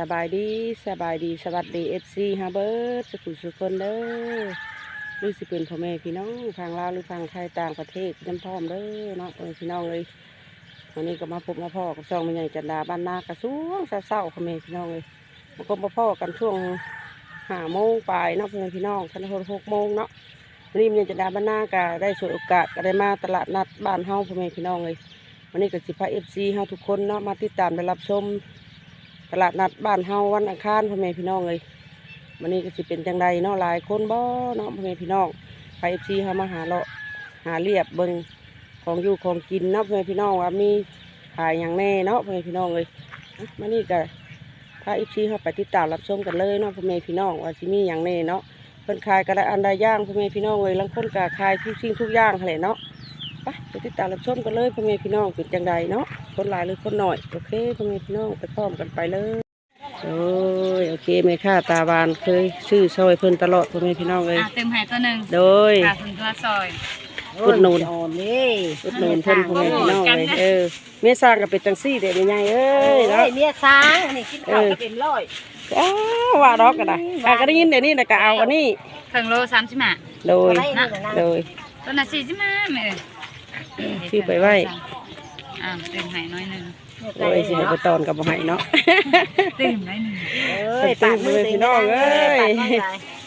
สบายดีสบายดีสวัสดีเอฟซีฮาเบิร์ดสุขุสุคนเด้อหรือสิเป็นพ่อแม่พี่น้องทางลาวหรือทางไทยต่างประเทศน้ำพร้อมเด้อเนาะเออพี่น้องเลยวันนี้ก็มาพบมาพ่อกับซองแม่ใหญ่จันดาบ้านนากระช่วงเศร้าพ่อแม่พี่น้องเลยมาพบมาพ่อกันช่วงห้าโมงปลายเนาะพ่อแม่พี่น้องทันทีหกโมงเนาะวันนี้แม่ใหญ่จันดาบ้านนาก็ได้ฉวยโอกาสก็ได้มาตลาดนัดบ้านเฮาพ่อแม่พี่น้องเลยวันนี้ก็สิพาเอฟซีเฮาทุกคนเนาะมาติดตามได้รับชม ตลาดนัดบ้านเฮาวันอังคารพ่อแม่พี่น้องเลยวันนี้ก็สิเป็นจังใดเนาะหลายคนบ่เนาะพ่อแม่พี่น้องไปเอฟซีเฮามาหาเลาะหาเรียบเบิ่งของอยู่ของกินเนาะพ่อแม่พี่น้องว่ามีขายอย่างแน่เนาะพ่อแม่พี่น้องเลยอะมานี่ก็พาเอฟซีเฮาไปติดตามรับชมกันเลยเนาะพ่อแม่พี่น้องว่าสิมีอย่างแน่เนาะเพิ่นขายก็ได้อันใดย่างพ่อแม่พี่น้องเลยลังคนก็ขายทุกสิ่งทุกอย่างแหละเนาะ ไปไปติดตามรับชมกันเลยพ่อแม่พี่น้องเป็นจังใดเนาะคนหลายหรือคนหน่อยโอเคพ่อแม่พี่น้องไปพร้อมกันไปเลยโอ้ยโอเคแม่ค่าตาบานเคยซื้อซอยเพิ่นตลอดพ่อแม่พี่น้องเลยอะเต็มหายตัวหนึ่งโดยค่ะถึงตัวซอยอุดหนุนโอนนี่อุดหนุนเพิ่นพ่อแม่พี่น้องเลยเออเมียสร้างก็เป็นจังซี่เด็กใหญ่เอ้ยเอ้เนาะยเนี่ยช้างอันนี้กินข้าวเออก็เป็นร้อยอ้าวว่าดอกกันนะอะก็ได้ยินเดี๋ยวนี้นะก็เอาอันนี้เครื่องโลสามสิบห้าโดยอะไรนี่นะโดยตัวน่ะสี่สิบห้าแม่ ชื่อไปไว้อ่าเต็มหายน้อยหนึ่งโดยสิให้ไปตอนกับบ่ให้เนาะเต็มน้อยหนึ่งเอ้ยปากมือพี่น้องเอ้ยปากมือใส่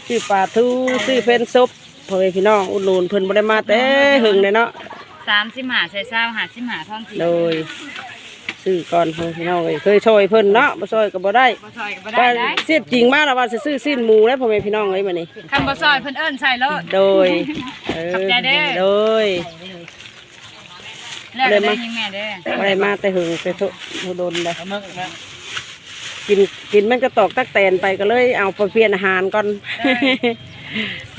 ซื้อปลาทูซื้อเพนซุปพ่อแม่พี่น้องอุดหนุนเพิ่นบ่ได้มาแต่หึงเลยเนาะสามสิบห้าใส่เศร้าหาสิบห้าท่อนสี่โดยซื้อก่อนพ่อแม่พี่น้องเอ้ยเคยช่วยเพิ่นเนาะบ่ช่วยก็บ่ได้บ่ซอยก็บ่ได้ว่าได้เสียจริงมาแล้วว่าสิซื้อสิ้นหมูแล้วพ่อแม่พี่น้องเอ้ยมื้อนี้คำบ่ซอยเพิ่นเอิ้นใส่โลดโดยเออขอบใจเด้อ โดย แล้วก็ได้ยิงแม่เด้อบ่ได้มาแต่หึงแต่ทุทุดนเลยกินกินมันก็ตอกตักแตนไปก็เลย เอาไปเปลี่ยนอาหารก่อน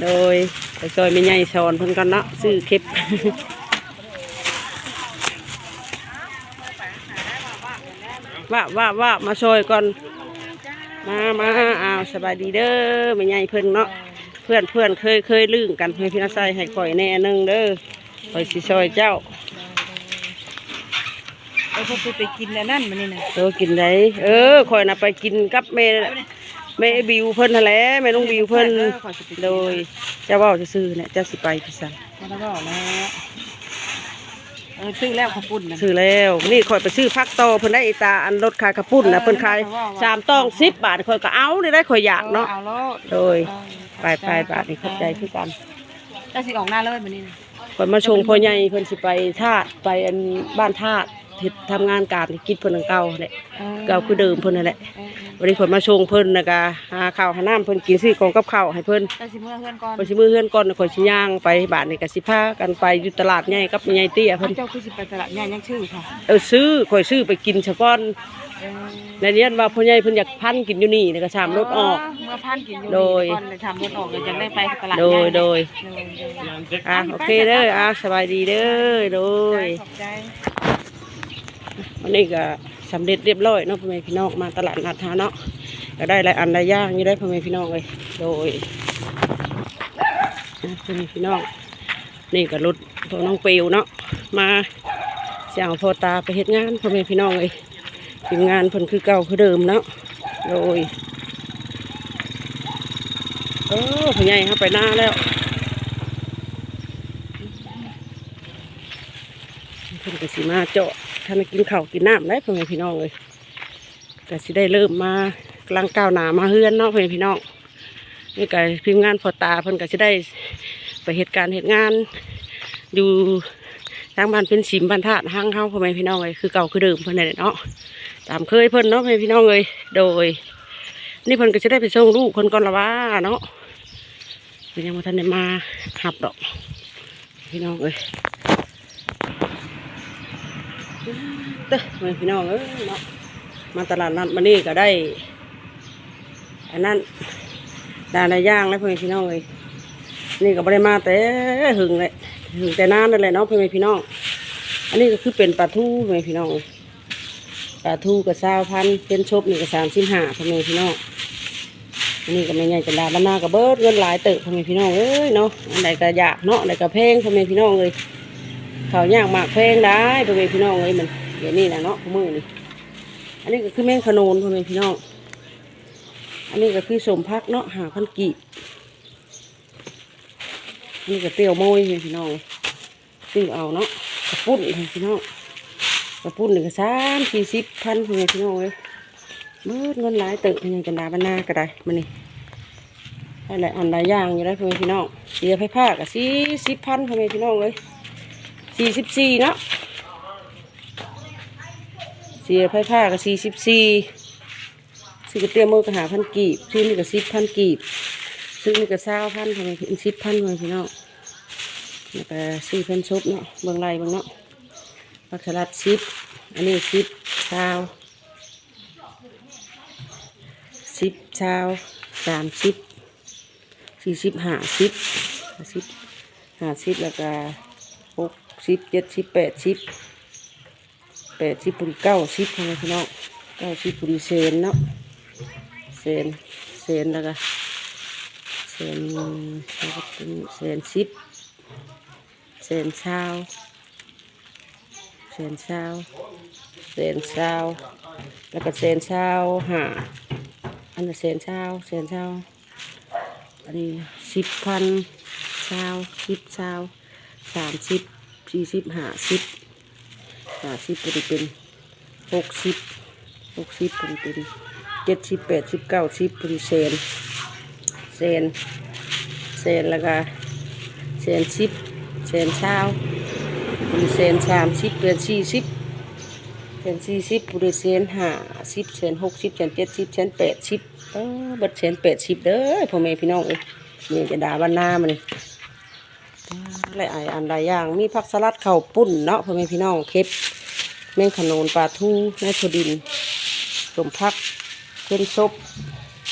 โดยไปซอยแม่ใหญ่สอนเพิ่นก่อนเนาะซื้อเข็บว่าว่าว่ามาช่วยก่อนมามาอ้าวสบายดีเด้อไม่ใหญ่เพิ่นเนาะเพื่อนเพื่อนเคยเคยลื่นกันให้พี่นาใส่ให้ข่อยแน่หนึงเด้อข่อยสิช่วยเจ้า ไอ้พวกไปกินแล้วนั่นมันนี่นะเออกินได้เออข่อยน่ะไปกินกับแม่แม่บิวเพิ่นนั่นแหละแม่ลุงบิวเพิ่นโดยเจ้าเว้าซื่อๆเนี่ยเจ้าสิไปพี่สันมาแล้วบอกแล้วเออซื้อแล้วขาวปุ่นนะซื้อแล้วนี่ข่อยไปซื้อพักโตอเพิ่นได้อีตาอันรถขายกระปุ่นนะเพิ่นขายสามต้องสิบบาทข่อยก็เอาได้ได้ข่อยอยากเนาะเอาแล้วโดยไปไปบาทนี่เข้าใจคือกันจะสิออกหน้าเลยมันนี่นะข่อยมาชงพ่อใหญ่เพิ่นสิไปธาตุไปอันบ้านธาตุ ที่ทำงานการกิจเพิ่นอันเก่าแหละเก่าคือเดิมเพิ่นนั่นแหละเออวันนี้ข่อยมาชงเพิ่นนะกะหาข้าวหาน้ำเพิ่นกินซื้อของกับข้าวให้เพิ่นจะสิเมื่อเพื่อนก่อนข่อยสิมือเฮือนก่อนข่อยสิย่างไปบ้านนี่ก็สิพากันไปอยู่ตลาดใหญ่กับแม่ใหญ่เตี้ยเพิ่นเจ้าคือสิไปตลาดเนี่ยยังชื่อค่ะเออซื้อข่อยซื้อไปกินซะก่อนเออในเรียนว่าพ่อใหญ่เพิ่นอยากพันกินอยู่นี่นี่ก็ชามรถออกเมื่อพันกินอยู่โดยก่อนเลยทำรถออกเลยจะได้ไปตลาดโดยโดยโดยโดยอะโอเคเด้ออะสบายดีเด้อโดยขอบใจ วันนี้ก็สำเร็จเรียบร้อยเนาะพ่อแม่พี่น้องมาตลาดนัดหาเนาะก็ได้หลายอันหลายอย่างอยู่ได้พ่อแม่พี่น้องเลยโดยพ่อแม่พี่น้องนี่ก็รถพวกน้องเปียวเนาะมาเสียงพอตาไปเฮ็ดงานพ่อแม่พี่น้องเลยทีมงานเพิ่นคือเก่าคือเดิมเนาะโดยโอ้พ่อใหญ่ครับไปหน้าแล้วเพิ่นก็สิมาเจาะ ท่านกินข้าวกินน้ำได้เพื่อแม่พี่น้องเลยก็สิได้เริ่มมากลังก้าวหนามาเฮือนเนาะเพื่อแม่พี่น้องนี่ก็ทีมพ์งานพอตาเพิ่อนก็สิได้ไปเหตุการณ์เหตุงานอยู่ทางบ้านเป็นสิมบ้านธาตุห้างเฮาพ่อแม่พี่น้องเลยคือเก่าคือเดิมเพิ่นนั่นแหละเนาะตามเคยเพิ่อนเนาะเพื่อแม่พี่น้องเลยโดย นี่เพิ่อนก็จะได้ไปส่งลูกคนก่อนละว่าเนาะเพิ่นยังบ่ทันได้มาหับดอก พี่น้องเอ้ย เด้ออพี่น้องเอ้ยเนาะมาตลาดนัดมานี่ก็ได้ อันนั้นดานายย่างแล้วพ่อแม่พี่น้องเอ้ยนี่ก็บ่ได้มาแต่หึงเลยหึงแต่นานนั่นแหละเนาะพ่อแม่พี่น้อง อันนี้ก็คือเป็นปลาทูพ่อแม่พี่น้องปลาทูกับซาวพันเป็นชบนี่กับสามสิบห้าพ่อแม่พี่น้องอันนี้ก็ไม่ใหญ่จันดาบ้านนากับเบิร์ดเงินหลายเติบพ่อแม่พี่น้องเอ้ยเนาะอันใดก็อยากเนาะอันใดก็แพงพ่อแม่พี่น้องเลย เขาวยากมากแพงได้พ่อแม่พี่น้องเลยมันเดี๋ยวนี้นะเนาะมือนี่อันนี้ก็คือแมงขนนพ่อแม่พี่น้อง อันนี้ก็คือสมพักเนาะหาพันกีอันนี้ก็เตียวโมยเนี่ยพี่น้องซื้อเอาเนาะกระปุ้นเนี่ยพี่น้องกระปุ้นหนึ่งก็สามสี่สิบพันเนี่พี่น้องเลยเมื่อเงินหลายตึกยังกันดาบรรณาก็ได้มานี่ได้หลายอันหลายอย่างอยู่ได้พ่อแม่พี่น้องเสียไฟผ้าก็สี่สิบพันพ่อแม่พี่น้องเลย สี่สิบสี่เนาะเสียไฟผ้าก็สี่สิบสี่ซื้อกระเตียมมือก็หาพันกีบซื้อนี่ก็สิบพันกีบซื้อนี่ก็เศร้าพันทำไมถึงสิบพันเลยพี่น้องแล้วก็ซื้อพิ่นชุบเนาะเบิ่งไรเบิ่งเนาะผักสลัดสิบอันนี้สิบเศร้าสิบเศร้าสามสิบสี่สิบห้าสิบห้าสิบห้าสิบแล้วก็ สิบเจ็ดสิบแปดสิบแปดสิบปุริเก้าสิบทำไมพี่น้องเก้าสิบปุริเซนเนาะเซนเซนแล้วก็เซนเป็นเซนสิบเซนเช้าเซนเช้าเซนเช้าแล้วก็เซนเช้าหาอันนี้เซนเช้าเซนเช้าอันนี้สิบพันเช้าสิบเช้าสามสิบ สี่สิบห้าสิบห้าสิบก็จะเป็นหกสิบหกสิบก็จะเป็นเจ็ดสิบแปดสิบเก้าสิบเป็นเซนเซนเซนแล้วก็เซนสิบเซนเช้าเป็นเซนสามสิบเป็นสี่สิบเซนสี่สิบเป็นเซนห้าสิบเซนหกสิบเซนเจ็ดสิบเซนแปดสิบเออบัดเซนแปดสิบเด้อพ่อแม่พี่น้องเอ้ยนี่ยจะด่าบ้านหน้ามัน หลายอันหลายอย่าง มีผักสลัดเข้าปุ้นเนาะพ่อแม่พี่น้องเค็บแมงขนนปลาทูแม่ถั่วดินสมพักเป็นซบ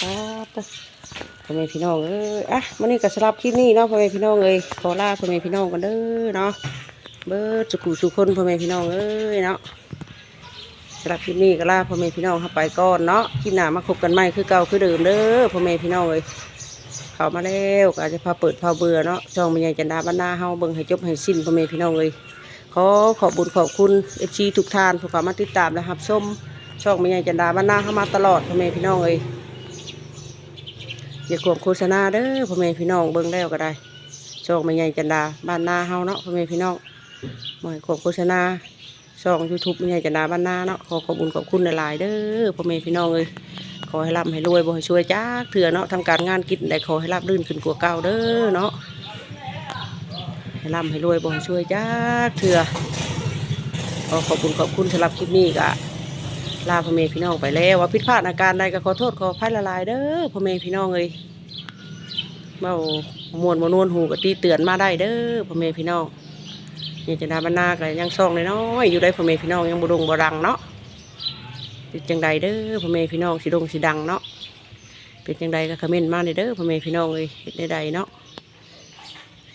ป้าพ่อแม่พี่น้องเอ้ยอะมันนี่ก็สำหรับคลิปนี้เนาะพ่อแม่พี่น้องเอ้ยขอลาพ่อแม่พี่น้องกันเด้อเนาะเบิดสุขุสุขคนพ่อแม่พี่น้องเอ้ยเนาะสำหรับคลิปนี้ก็ลาพ่อแม่พี่น้องเข้าไปก่อนเนาะคลิปหน้ามาพบกันใหม่คือเก่าคือเดิมเด้อพ่อแม่พี่น้องเอ้ย เข้ามาแล้วก็อาจจะพาเปิดพาเบื่อเนาะจองมันใหญ่จันดาบ้านนาเฮาเบิ่งให้จบให้สิ้นพ่อแม่พี่น้องเอ้ยขอขอบบุญขอบคุณเอฟซีทุกท่านผู้เข้ามาติดตามและรับชมช่องม่ใหญ่จันดาบ้านนาเข้ามาตลอดพ่อแม่พี่น้องเอ้ยอย่ากลัวโฆษณาเด้อพ่อแม่พี่น้องเบิ่งแล้วก็ได้ช่องม่ใหญ่จันดาบ้านนาเฮาเนาะพ่อแม่พี่น้องบ่ให้กลวโฆษณาช่องยูทูบม่ใหญ่จันดาบ้านนาเนาะขอขอบคุญขอบคุณหลายๆเด้อพ่อแม่พี่น้องเอ้ย ขอให้ร่ำให้รวยบ่ให้ช่วยจ้าเถื่อเนาะทำการงานกินได้ขอให้รับรื่นขึ้นกว่าเก่าเด้อเนาะให้ร่ำให้รวยบ่ให้ช่วยจ้าเถื่อขอขอบคุณขอบคุณสำหรับคลิปนี้ก็ลาพ่อแม่พี่น้องไปแล้วว่าผิดพลาดอาการใดก็ขอโทษขออภัยละลายเด้อพ่อแม่พี่น้องเอ้ยเมามวนมานวนหูก็ตีเตือนมาได้เด้อพ่อแม่พี่น้องเนี่ยจะดาบรรณาก็ยังซองน้อยอยู่ได้พ่อแม่พี่น้องยังบุดงบรังเนาะ เป็นจังใดเด้อพ่อแม่พี่น้องสิดงสิดังเนาะเป็นจังใดก็คอมเมนต์มาเด้อพ่อแม่พี่น้องเอ้ยเฮ็ดได้ใดเนาะ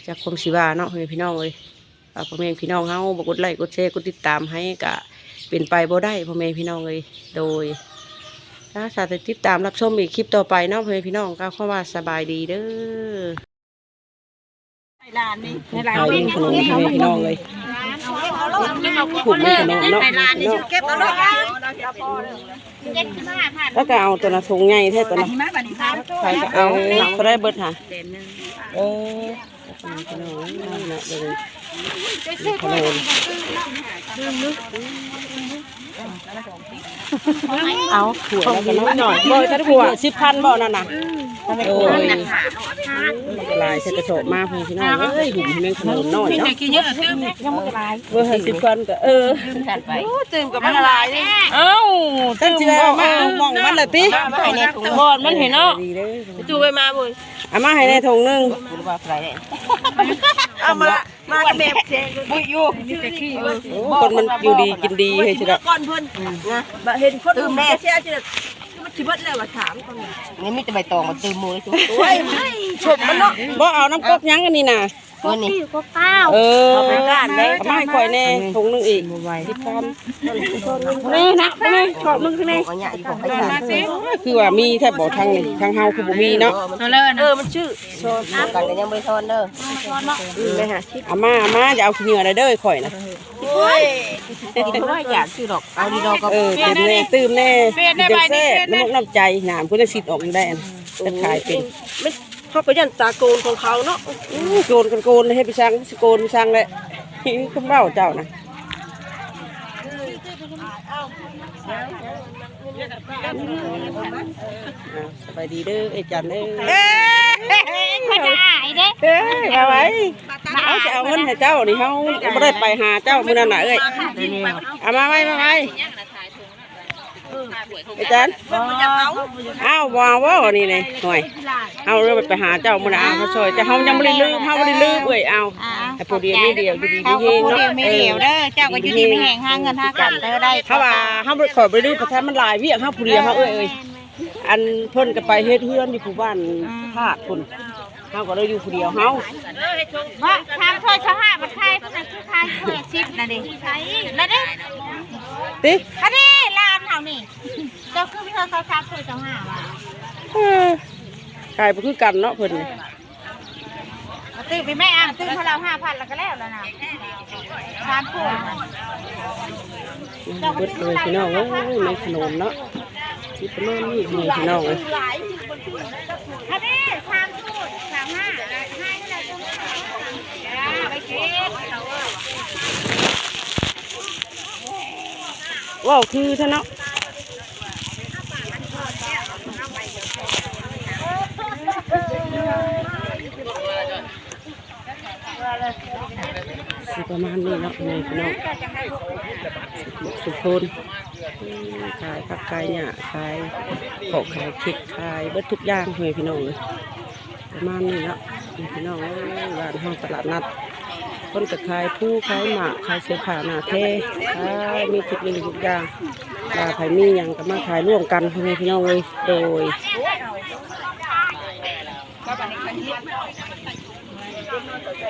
จากความสิว่าเนาะพ่อแม่พี่น้องเอ้ยฝากพ่อแม่พี่น้องเฮาบอกกดไลค์กดแชร์กดติดตามให้กะเป็นไปบ่ได้พ่อแม่พี่น้องเลยโดยถ้าสาธิตติดตามรับชมอีกคลิปต่อไปเนาะพ่อแม่พี่น้องก็เข้ามาสบายดีเด้อในร้านนี่ในไทร้านยนี่ขนมพ่อแม่พี่น้องเลยขุดมีขนมเนาะในร้านนี่เก็บเอาลูก แล้วก็เอาตัวน่ะถุงใหญ่แท้ตัวนาใครก็เอาเขาได้เบิดค่ะเต็มหนึงเออขนมขนมเนาะเลยขนม เอาถั่วแล้วกันเนาะหน่อยบ่ถ้าถั่วสิบพันบ่นั่นน่ะโอ้ยลายใส่กระสอบมาพ่อแม่พี่น้องเอ้ยหุ่มให้แม่งขนมน้อยเนาะกินเยอะเติมยังไม่ละลายเบอร์ห้าสิบพันก็เออกันไปเติมกับมันละลายนี่เอ้าตั้งใจมาเอามองมันเลยติบอดมันเห็นเนาะดีเด้อจูไปมาบุญเอามาให้ในถุงหนึงเอามา มาแบบเชงบุยอยู่โอ้คนมันอยู่ดีกินดีเฮ้ยชิดะก่อนเพิ่นนะบ่เห็นคนอื่นแม่เสียจะมันสิเบิดแล้วว่าถามก่อนนี่มีแต่ใบตองมาตืมมือจุ๊บโอ้ยชมมันเนาะบ่เอาน้ำก๊อกยังอันนี้น่ะ เงินนี่ก็เก้าเออเอาไปก้านได้เอามาให้ข่อยแน่ถุงหนึงอีกบ่ไหวสิบพันนี่นะนี่ขอบหนึงนี่เอาเนี่ยอีกของไปเดินทามานสิคือว่ามีแทบบ่ทางนี่ทางเฮาคือบ่มีเนาะตัวเลิศเอนะอมันชื่อโซนกันแต่ยังไม่ทอนเด้ออืมไปหาชิปเอามาเอามาอย่าเอาขี้เหงื่อได้เด้อข่อยนะโอ้ยเพราะว่าอยากชื่อดอกเอาดีดอกก็เออเต็มแน่ตื้มแน่ดีจังแซ่น้ำมกน้ำใจน้ำคุณจะสิทธิ์ออกได้อันจะขายเป็นไม่ เขาก็ยันตาโกนของเขาเนาะอู้โกนกันโกนให้ไปช่างสิโกนไปช่างแหละก็เบ้าเจ้านะอ่าสบายดีเด้อไอ้จันเด้อเขาจะอายเด้เอ้ยมาไว้เขาจะเอาเงินให้เจ้านี่เขาไม่ได้ไปหาเจ้ามื้อนั้นน่ะเอ้ยเอามาไว้มาไว้ ไอ้จันอ้าวว้าวว้าวนี่เลยหน่อยเอาเรื่องไปหาเจ้ามื้อนั้นเอาเขาช่วยแต่เขายังไม่ได้ลืมเขาไม่ได้ลืมเอ้ยเอาแต่ผู้เดียวไม่เดียวอยู่ดีเขาดีก็เฮงพูดเนาะเดียวไม่เดียวเด้อเจ้าก็อยู่ดีไม่แห้งห้าเงินห้ากันเด้อได้เขาว่าเขาบ่ขอไปลืมเพราะแท้มันหลายเวียกเขาผู้เดียวเขาเอ้ยเอ้ยอันเพิ่นก็ไปเฮ็ดเฮือนอยู่ผู้บ้านธาตุพุ่นเขาก็เลยอยู่ผู้เดียวเขาว่าทางถ้วยชาวห้ามันใครพวกนั้นคือทางถ้วยชิปนะดิใช่แล้วเด้ติอันนี้ลานเขานี่เจ้าคือพี่เธอเขาทำถ้วยชาวห้าว่ะเออขายบ่คือกันเนาะเพิ่นนี่เอาตื้อไปแม่อ่างตื้อเขาเราห้าพันแล้วก็แล้วแล้วนะสามถ้วยนะเบิดเลยพี่น้องเอ้ยในขนมเนาะสิประมาณนี้นี่พี่น้องเอ้ยอันนี้สามถ้วยสามห้าให้เท่าไหร่ตรงนี้จ้าไปเก็บเขาว่าว้าวคือซะเนาะ สิประมาณนี้เนาะนี่พี่น้องสุพลอืมขายผักขายหญ้าขายของขายเค้กขายเบิดทุกอย่างเลยพี่น้องเลยประมาณนี้เนาะนี่พี่น้องร้านห้องตลาดนัดคนก็ขายผู้ขายหมากขายเสื้อผ้าหน้าเทขายมีทุกอย่างทุกอย่างลาไผมีอย่างก็มาขายร่วมกันพ่อแม่พี่น้องเลยโดยอืม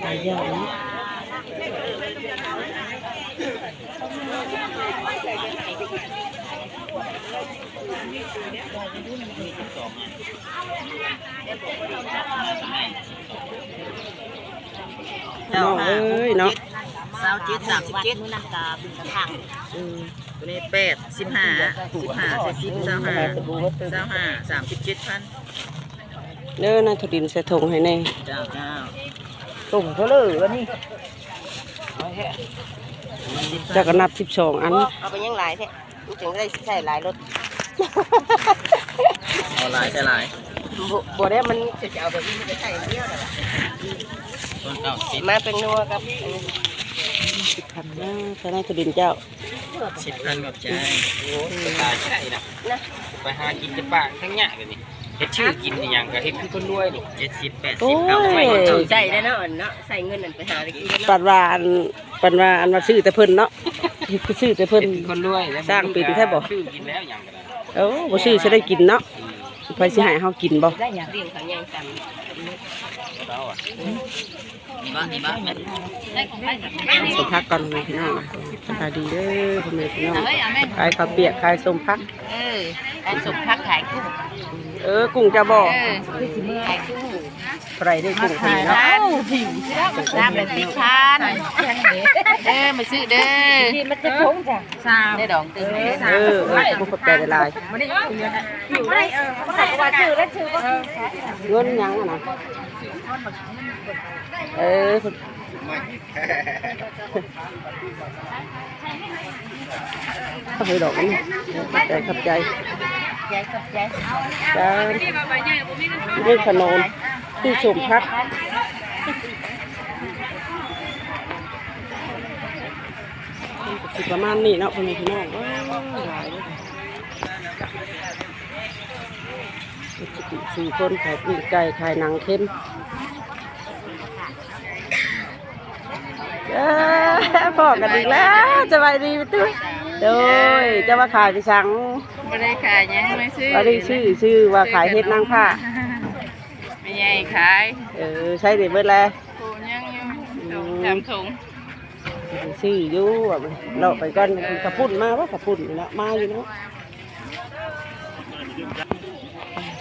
ไปยากเนาะน้องเอ้ยเนาะสาวเจ็ดสามสิบเจ็ดมือนังกาบินกระถางอืมตัวนี้แปดสิบห้าสิบห้าใส่สิบเจ้าห้าเจ้าห้าสามสิบเจ็ดพัน เด้อนะถุดินใส่ถุงให้แน่เจ้าเจ้าตุ่มเขาเลยวันนี้เจ้าก็นับสิบสองอัน เอาไปยังหลายแท้มันถึงได้ใช้หลายรถเอาหลายใช่หลายบ่บ่ได้มันจะเอาแบบนี้มันจะใช้เดียวน่ะต้นเก้าสิบมาเป็นนัวกับอันนี้สิบพันนะใช่ไหมถุดินเจ้าสิบพันกับใจโอ้ตายใช่นะไปหากินจะปากทั้งเนี้ยเลยนี่ เฮ็ดชื่อกินอหย่างก็เฮ็ดคือคนรวยนี่เจ็ดสิบแปดสิบเก้าสิบเอาใจได้เนาะอันเนาะใส่เงินนั่นไปหาได้กินเนาะปันว่าอันปันว่าอันว่าซื้อแต่เพิ่นเนาะคือซื้อแต่เพิ่น เฮ็ดคือคนรวยแล้วสร้างเป็นแท้บ่ ชื่อกินแล้วอย่างก็ได้เอ้าบ่ซื้อจะได้กินเนาะไปสิให้เฮากินบ่ได้อย่างเรียงเขายังจเราอะนี่บ้านี่บ้าสมพักก่อนแม่พี่น้องสบายดีเด้อพ่อแม่พี่น้องขายข้าวเปียกขายสมพัก เออไอ้สมพักขายกุ้ง เออกุ้งจะบ่เออขายกุ้งใครได้กุ้งคนนี้เนาะร้านน้ำเป็นสิบพันเด้อมาซื้อเด้อำมันจะพงจ้ะสามได้ดองตึงเออเออบ่ขอบใจหลายไม่เออเขาบอกว่าชื่อแล้วชื่อว่าๆเงินหยังอะนะเออเพิ่นเอาไปดอกนี่ขอบใจขอบใจ ใจกับใจจ้าเรื่ขนมที่ชมพักสิประมาณนี้เนาะพ่อแม่พี่น้องว้าวหลายเลยสี่คนขายปีไก่ขายหนังเค็มเออพอกันอีกแล้วสบายดีไปตุ้ย โดยจะว่าขายไปสังไม่ได้ขายยังไม่ซื้อว่าได้ชื่อชื่อว่าขายเฮ็ดนางผ้าไม่ใหญ่ขายเออใช่เด็ดเบิดแล้วปูยังอยู่จำถุงซื้ออยู่ว่ามันเราไปก่อนกระปุ่นมาว่ากระปุ่นนี่เนาะมาอยู่เนาะ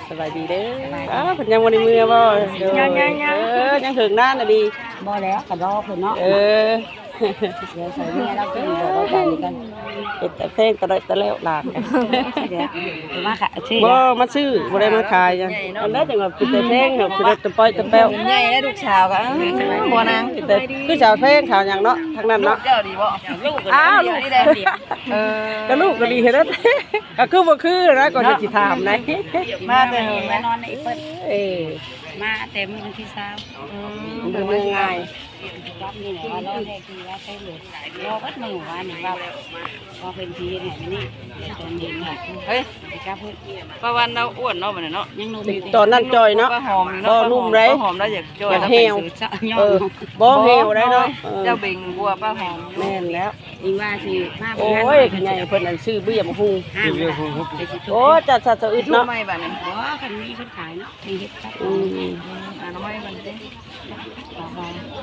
สบายดีเด้ออ้าวเพิ่นยังบ่ได้มือบ่เด้อเออยังถึงหน้าน่ะดีบ่แล้วก็รอเพิ่นเนาะเออ เดี๋ยวใส่เมียเรากินบ่ได้กันกันเฮ็ดแต่เพลงตะเลตะแล้วหลานเดี๋ยวมาค่ะชื่อบ่มาซื้อบ่ได้มาขายจังอันนั้นจังว่าเป็นแต่เพลงครับเป็นแต่ตะป้อยตะแป้วใหญ่แล้วลูกสาวก็บ่นางเป็นแต่คือชาวเพลงข่าวหยังเนาะทั้งนั้นเนาะเจ้าดีบ่ลูกก็อ้าวลูลูกกนี่ได้ดีเออก็ลูกก็ดีเฮ็ดแล้วก็คือบ่คือนะก่อนจะสิถามนะมาแต่เหินมานอนในเปิ้ลเอ้ยมาเต็มวันที่เช้ามันเป็นเรื่องง่าย รับนี่แหละว่ารอแรกทีว่าใช่หรือรอวัดมือว่านี่ว่าว่าเป็นทีเนี่ยนี่ตอนเย็นค่ะเฮ้ยไปกับเพื่อนป้าวันเราอ้วนเนาะบัดนี้เนาะยังนุ่มอยู่ตอนนั้นจอยเนาะป้าหอมบ่นุ่มไรป้าหอมแล้วอยากจอยอยากแล้วเหี่ยวเจ้าย่อเออบ่เหี่ยวได้เนาะเออเจ้าเบ่งบัวป้าหอมแม่นแล้วยิงว่าสิมาโอ้ยขยายเพิ่นอันซื้อเบี้ยมาหุงห้ามไปสิทุกโอ้จัดสัตว์สะอึดลูกเนาะไม้บัดนี้บ่คันนี้เพิ่นขายเนาะมีเฮ็ดครับอืมอ่าน้ำไม้บัดนี้เ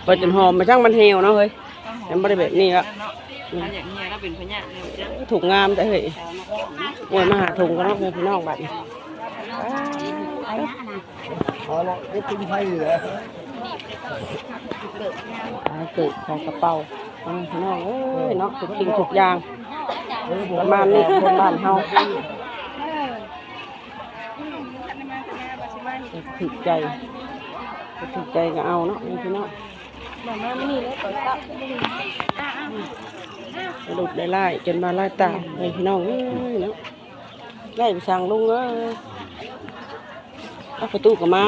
ปิดจนหอมมาช่างมันเหี่ยวเนาะเฮ้ยยังบ่ได้แบบนี้เนาะละอันอย่างนี้เราเป็นพญาเนี่ยจ้ะถุงงามแต่เฮ้ยโอ้ยมาหาถุงกันเนาะแม่พี่น้องบัดนี้เอาเกิดของกระเป๋าเอาพี่น้องเอ้ยเนาะทุกสิ่งทุกอย่างประมาณนี้คนบ้านเฮาถูกใจ ถูกใจก็เอาเนาะแม่พี่น้องหลุดได้ไล่จนมาไล่ตามแม่พี่น้องเอ้ยเนาะไล่ไปสั่งลุงเอ้ยเอาประตูก็มา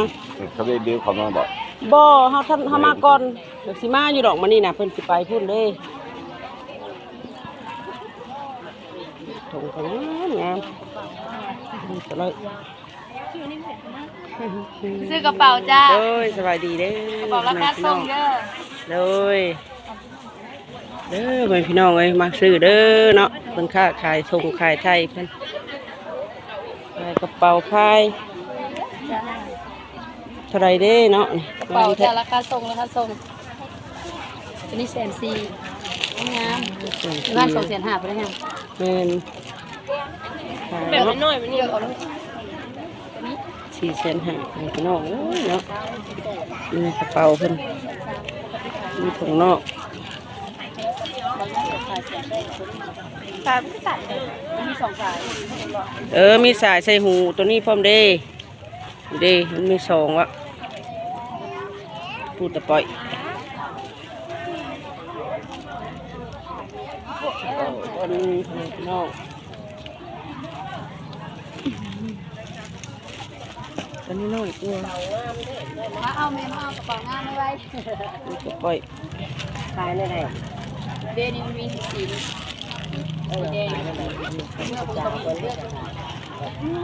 เขาได้ดื้อเขามาบอกบ่เฮาท่านเฮามาก่อนเดี๋ยวสิมาอยู่ดอกมันนี่น่ะเพิ่นสิไปพุ่นเด้ถงก็งามงามนี่ก็เลย ซื้อกระเป๋าจ้าเด้ยสบายดีเด้อกระเป๋าราคาส่งเด้อเด้ยเด้อแม่พี่น้องเอ้ยมาซื้อเด้อเนาะเพิ่นค้าขายส่งขายไทยเพิ่นขายกระเป๋าพายเท่าไรเด้เนาะกระเป๋าจ้าราคาส่งราคาส่งตัวนี้แสนสี่งามงานสองแสนห้าไปได้ยังแม่นขายแบบน้อยๆมันนี่เอาลง สี่แสนห้าพี่น้องเอ้ยเนาะนี่กระเป๋าเพิ่นมีถุงนอกสายมันก็สายเมีสองสายเออ มีสายใส่หูตัวนี้พร้อมเด้เด้มันมีสองวะพูดแต่ปล่อยวันนอง อันนี้น้อยตัวมาเอาเมมเอากระเป๋างามไม่ไว้พูดแต่ปล่อยขายเลยเดนี่มันมีสีเออเดนี่เมื่อคุณจะมีเลือก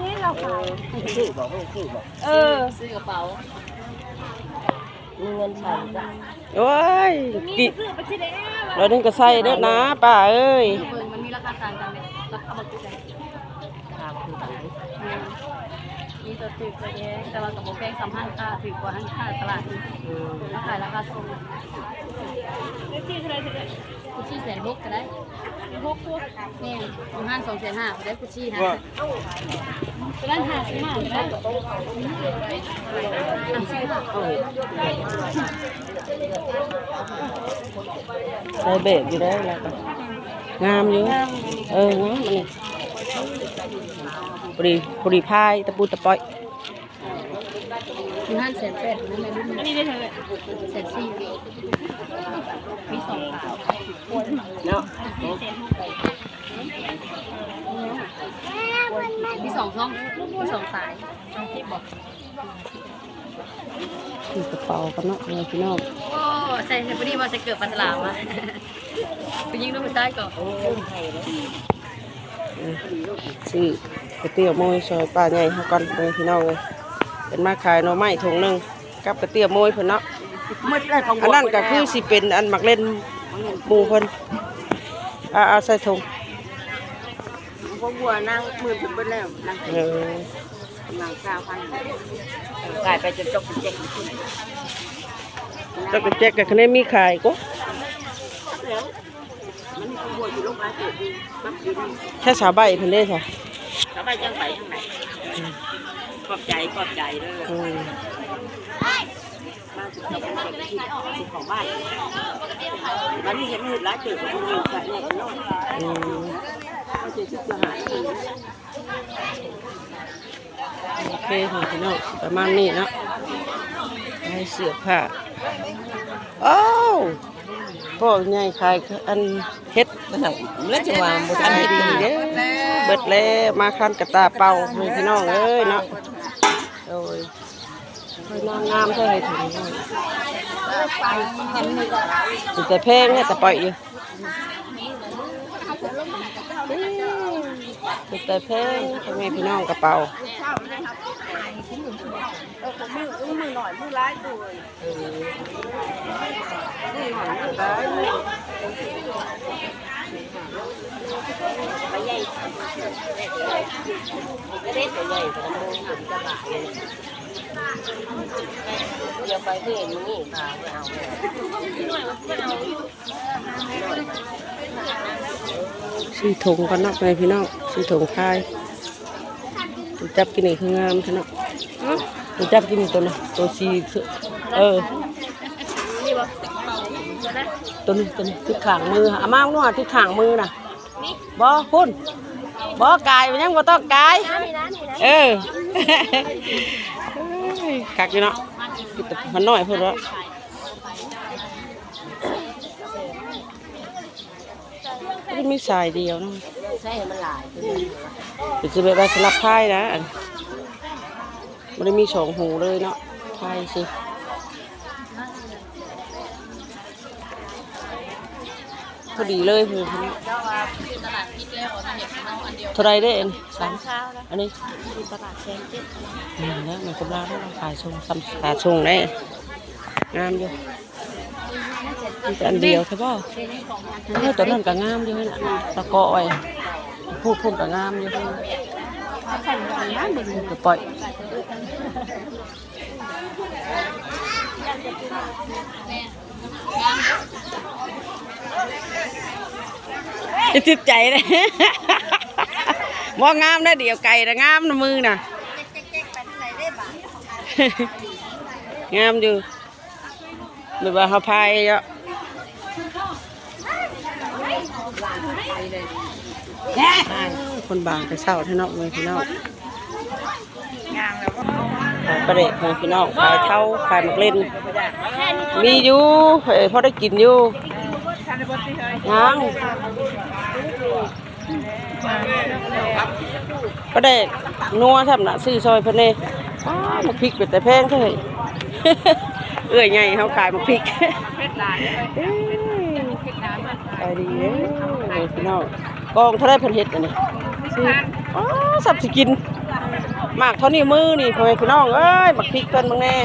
นี่เราขายเออซื้อกระเป๋ามีเงินใช้จ้ะโอ้ยกิเราดึงกระใส่เด้อนะป้าเอ้ยเบิ่งมันมีราคาต่างกันไหมราคาบักกุใจ ครับคือต่าง มีตัวถือกว่าแยงแต่ว่ากับโมแพงสามพันค่าถือกว่าห้างค่าตลาดนี่แล้วขายราคาส่งกุชชี่แสนหกก็ได้หกตัวแม่ของห้างสองแสนห้าได้กุชชี่นะตัวนั้นห้าสิบห้าได้ห้าสิบห้าใส่เบรกอยู่ได้แล้วก็งามอยู่ เอองามมันนี่ พอดีพอดีพายตะปูตะปอยมีห้าแสนแปดนั่นแหละอันนี้ได้เท่าไหร่แสนสี่มีสองขาวเนาะมีสองช่องมีสองสายช่องที่บอกคือกระเป๋ากันเนาะเนี่ยพี่น้องโอ้ใส่พอดีว่าจะเกิดปัสสาวะไปยิงลูกไปซ้ายก่อน ซื้อก๋วยเตี๋ยวโมยซอยป้าใหญ่เฮาก่อนเลยพี่น้องเลยเป็นมาขายหน่อไม้ถุงหนึงกับก๋วยเตี๋ยวโมยเพิ่นเนาะมืดได้ของอันนั้นก็คือสิเป็นอันหมักเล่นหมู่เพิ่นเอาเอาใส่ถุงบัวบัวนางมือเป็นเบิดแล้วนางเออกำลังเก้าพันกลายไปจนจบเป็นเจ็ดขึ้นจักรแจ๊กกับคะแนนมีขายก็แล้ว แค่สาวใบเพิ่นเด้ค่ะสบายจังไปทางไหนขอบใจขอบใจเลยอืมมาสุดเราเป็นเด็กที่ที่ของบ้านวันนี้เห็นมืดร้ายเกิดกับมือใส่เนี่ยน้อยอืมก็จะชุดอาหารกินโอเคค่ะพี่น้องประมาณนี้เนาะให้เสื้อผ้าอ้าว พ่อใหญ่ขายอันเฮ็ดแล้วจะวางบนอันเฮ็ดดีเด้อเบิดแล้วมาคันกระตาเป่าให้พี่น้องเอ้ยเนาะโอ้ยค่อยนางงามเท่าไหร่ถึงน้อยสิแต่แพงเนี่ยแต่ปล่อยอยู่สิแต่แพงพ่อแม่พี่น้องกระเป๋าไปใหญ่ก็ได้ตัวใหญ่แต่ละโมงหนักจะบาดเลย เดี๋ยวไปเพื่อนนี่ค่ะไม่เอาสีถุงก็นักเลยพี่น้องสีถุงคายจับกินนี่คืองามท่นเนาะจับกินตัวน่ะตัวสีเออ ตัวนี้ตัวนี้ที่ขางมืออามาหนวดที่ขางมือน่ะบ่พุ่นบ่กายมันยังบ่ต้องกายเออเอ้ยกักอยู่เนาะแต่มันน้อยเพิ่นว่ามันมีสายเดียวเนาะใช่มันหลายเดี๋ยวจะไปได้สลับไพ่นะอันมันได้มีสองหูเลยเนาะไพ่สิ พอดีเลยคือดีเท่าไรได้เอันสามอันนี้ตลาดแซงเจ็ดนี่นะมันกำลังขายชงซ้ำขายชงได้งามอยู่อันเดียวใช่ป่ะนี่ตัวนั้นก็งามอยู่นะตะกออ้อยพูดพูดก็งามอยู่ก็ปล่อยงาม จะจิตใจเลยว่างามได้เดี๋ยวไก่นะงามนะมือน่ะงามอยู่แบบว่าเขาพายเยอะคนบางแต่เศร้าเท่านั้นเลยพี่น้องขายประเดะของพี่น้องขายเท่าขายหมักเล่น มีอยู่เออพอได้กินอยู่ ยังประเดะนัวทำหนะซื้อซอยพเน่อ้ามาพริกเป็นแต่แพงเท่าไหร่อยไงเขาขายมาพริกเอ้ยขายดีเด้พี่น้องกองเท่าไรเพิ่นเฮ็ดอันนี้อ๋อสับสกินมากเท่านี้มือนี่พ่อแม่พี่น้องเอ้ยบักพริกเพิ่นบางแน่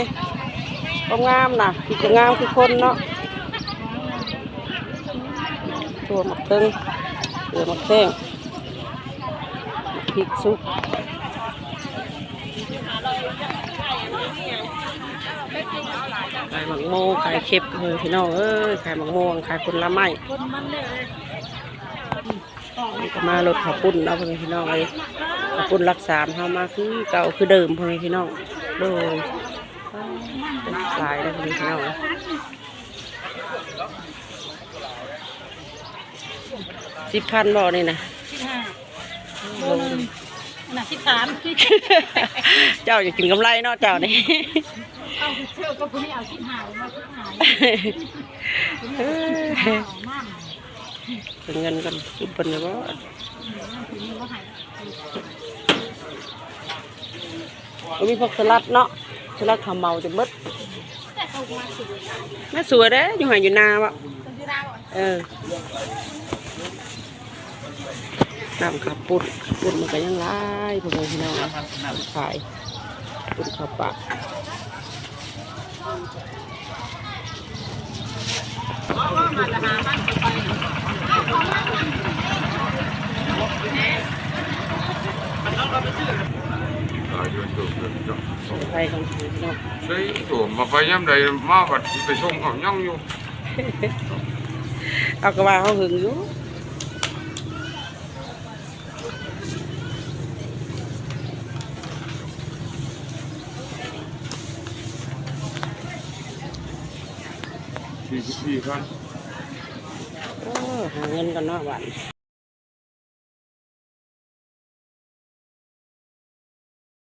งามนะพริกงามคือคนเนาะ ตัวหมักเทิงเรือหมักแข้งพริกซุปขายหมักโมขายเค็บเฮ้ยพี่น้องเอ้ยขายหมักโมวงขายผลไม้มารถขับปุ่นเนาะพ่อแม่พี่น้องเลยขับปุ่นรักษามเฮามาคือเก่าคือเดิมพ่อแม่พี่น้องโดยเป็นสายนะพ่อแม่พี่น้องเอ้ย สิบพันบ่นี่นะโลนึงน่ะสิบสามเจ้าอย่ากินกำไรเนาะเจ้านี่เอาเชื่อก็คุณไม่เอาสิบห้ามาสิบห้าเป็นเงินกันคิดเป็นเลยว่าก็มีพวกสลัดเนาะสลัดข้าวเมาจะเบิดน่าสวยเด้อยู่หายอยู่นาวะเออ น้ำขับปุ่นขัปุ่นมันก็ยังไล่พวกพี่น้งขายปุ่นขับปะไปของพี่น้งใช่ตัวมาไปย่ำใดมาบัดไปชมเขาย่องอยู่เอากระบาเขาหึงอยู่ พี่พี่ครับ โอ้หาเงินกันเนาะวัน